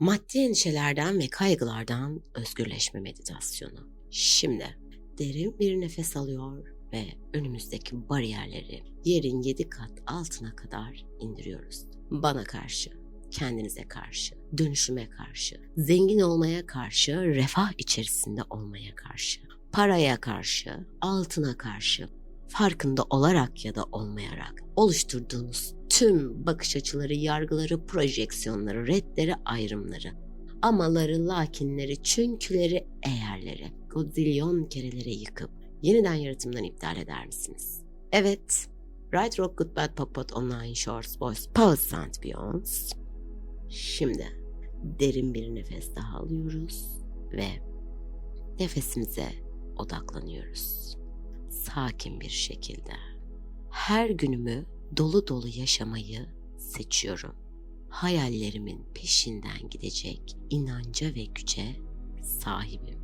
Maddi endişelerden ve kaygılardan özgürleşme meditasyonu. Şimdi derin bir nefes alıyor ve önümüzdeki bariyerleri yerin yedi kat altına kadar indiriyoruz. Bana karşı, kendinize karşı, dönüşüme karşı, zengin olmaya karşı, refah içerisinde olmaya karşı, paraya karşı, altına karşı, farkında olarak ya da olmayarak oluşturduğunuz tüm bakış açıları, yargıları, projeksiyonları, redleri, ayrımları, amaları, lakinleri, çünküleri, eğerleri, godzilyon kerelere yıkıp yeniden yaratımdan iptal eder misiniz? Evet, Right Rock Good Bad Pop Pot Online Shorts Voice Pause and Beyonds. Şimdi derin bir nefes daha alıyoruz ve nefesimize odaklanıyoruz. Sakin bir şekilde. Her günümü dolu dolu yaşamayı seçiyorum. Hayallerimin peşinden gidecek inanca ve güce sahibim.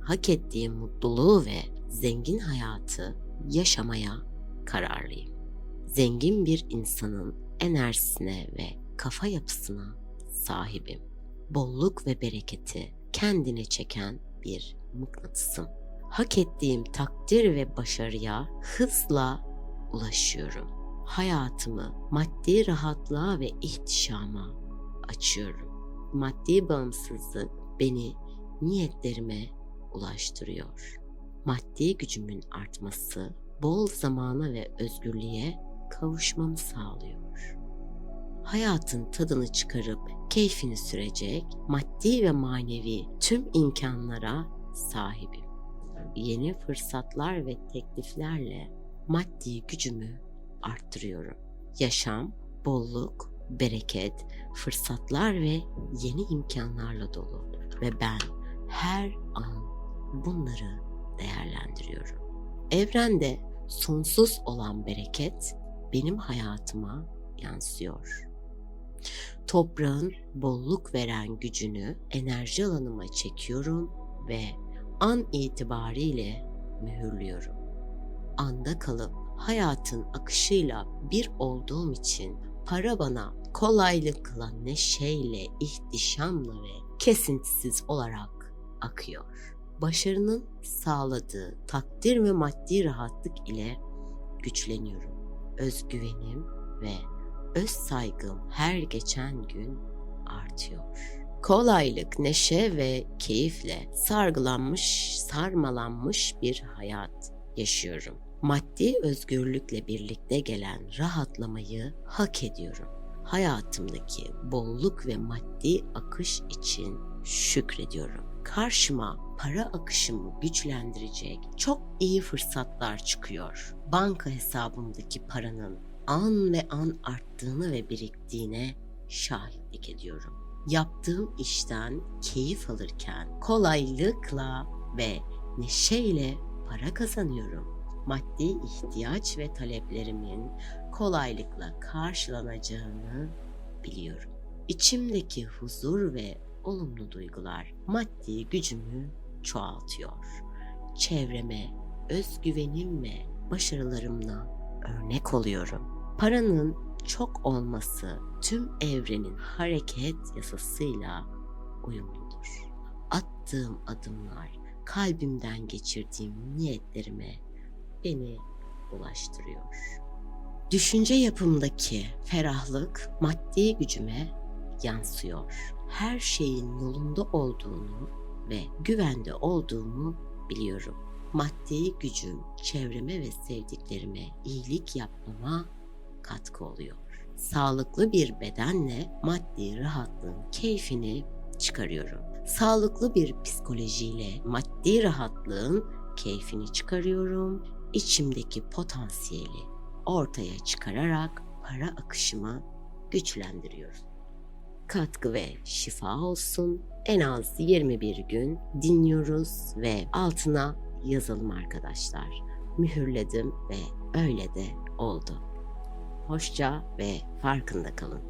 Hak ettiğim mutluluğu ve zengin hayatı yaşamaya kararlıyım. Zengin bir insanın enerjisine ve kafa yapısına sahibim. Bolluk ve bereketi kendine çeken bir mıknatısım. Hak ettiğim takdir ve başarıya hızla ulaşıyorum. Hayatımı maddi rahatlığa ve ihtişama açıyorum. Maddi bağımsızlık beni niyetlerime ulaştırıyor. Maddi gücümün artması bol zamana ve özgürlüğe kavuşmamı sağlıyor. Hayatın tadını çıkarıp keyfini sürecek maddi ve manevi tüm imkanlara sahibim. Yeni fırsatlar ve tekliflerle maddi gücümü arttırıyorum. Yaşam, bolluk, bereket, fırsatlar ve yeni imkanlarla dolu ve ben her an bunları değerlendiriyorum. Evrende sonsuz olan bereket benim hayatıma yansıyor. Toprağın bolluk veren gücünü enerji alanıma çekiyorum ve an itibariyle mühürlüyorum. Anda kalıp hayatın akışıyla bir olduğum için para bana kolaylıkla, neşeyle, ihtişamla ve kesintisiz olarak akıyor. Başarının sağladığı takdir ve maddi rahatlık ile güçleniyorum. Özgüvenim ve öz saygım her geçen gün artıyor. Kolaylık, neşe ve keyifle sargılanmış, sarmalanmış bir hayat yaşıyorum. Maddi özgürlükle birlikte gelen rahatlamayı hak ediyorum. Hayatımdaki bolluk ve maddi akış için şükrediyorum. Karşıma para akışımı güçlendirecek çok iyi fırsatlar çıkıyor. Banka hesabımdaki paranın an ve an arttığını ve biriktiğine şahitlik ediyorum. Yaptığım işten keyif alırken kolaylıkla ve neşeyle para kazanıyorum. Maddi ihtiyaç ve taleplerimin kolaylıkla karşılanacağını biliyorum. İçimdeki huzur ve olumlu duygular maddi gücümü çoğaltıyor. Çevreme özgüvenim ve başarılarımla örnek oluyorum. Paranın çok olması tüm evrenin hareket yasasıyla uyumludur. Attığım adımlar kalbimden geçirdiğim niyetlerime beni ulaştırıyor. Düşünce yapımdaki ferahlık maddi gücüme yansıyor. Her şeyin yolunda olduğunu ve güvende olduğumu biliyorum. Maddi gücüm çevreme ve sevdiklerime iyilik yapmama katkı oluyor. Sağlıklı bir bedenle maddi rahatlığın keyfini çıkarıyorum. Sağlıklı bir psikolojiyle maddi rahatlığın keyfini çıkarıyorum. İçimdeki potansiyeli ortaya çıkararak para akışımı güçlendiriyorum. Katkı ve şifa olsun. En az 21 gün dinliyoruz ve altına yazalım arkadaşlar. Mühürledim ve öyle de oldu. Hoşça ve farkında kalın.